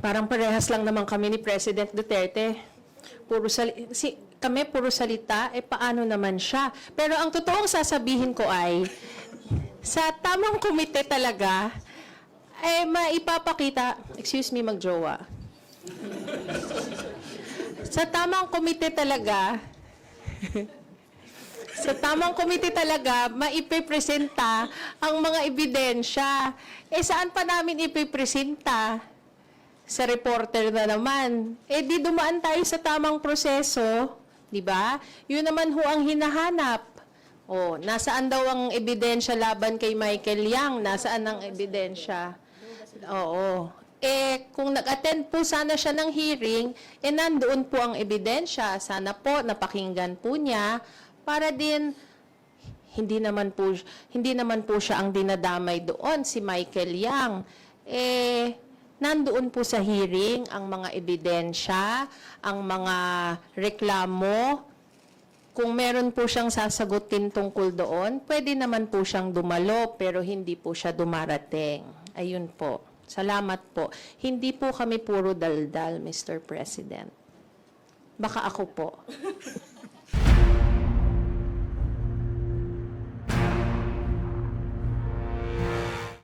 Parang parehas lang naman kami ni President Duterte. Puro sali- si, kami puro salita, eh paano naman siya? Pero ang totoong sasabihin ko ay, sa tamang komite talaga, eh maipapakita, excuse me, magjowa. sa tamang komite talaga, sa tamang komite talaga, maipipresenta ang mga ebidensya. Eh saan pa namin ipipresenta? Sa reporter na naman. Eh di dumaan tayo sa tamang proseso, di ba? Yun naman ho ang hinahanap. Oh, nasaan daw ang ebidensya laban kay Michael Yang? Nasaan ang ebidensya? Oo. Eh, kung nag-attend po sana siya ng hearing, eh nandoon po ang ebidensya. Sana po napakinggan po niya para din hindi naman po hindi naman po siya ang dinadamay doon si Michael Yang. Eh nandoon po sa hearing ang mga ebidensya, ang mga reklamo, kung meron po siyang sasagutin tungkol doon, pwede naman po siyang dumalo pero hindi po siya dumarating. Ayun po. Salamat po. Hindi po kami puro daldal, Mr. President. Baka ako po.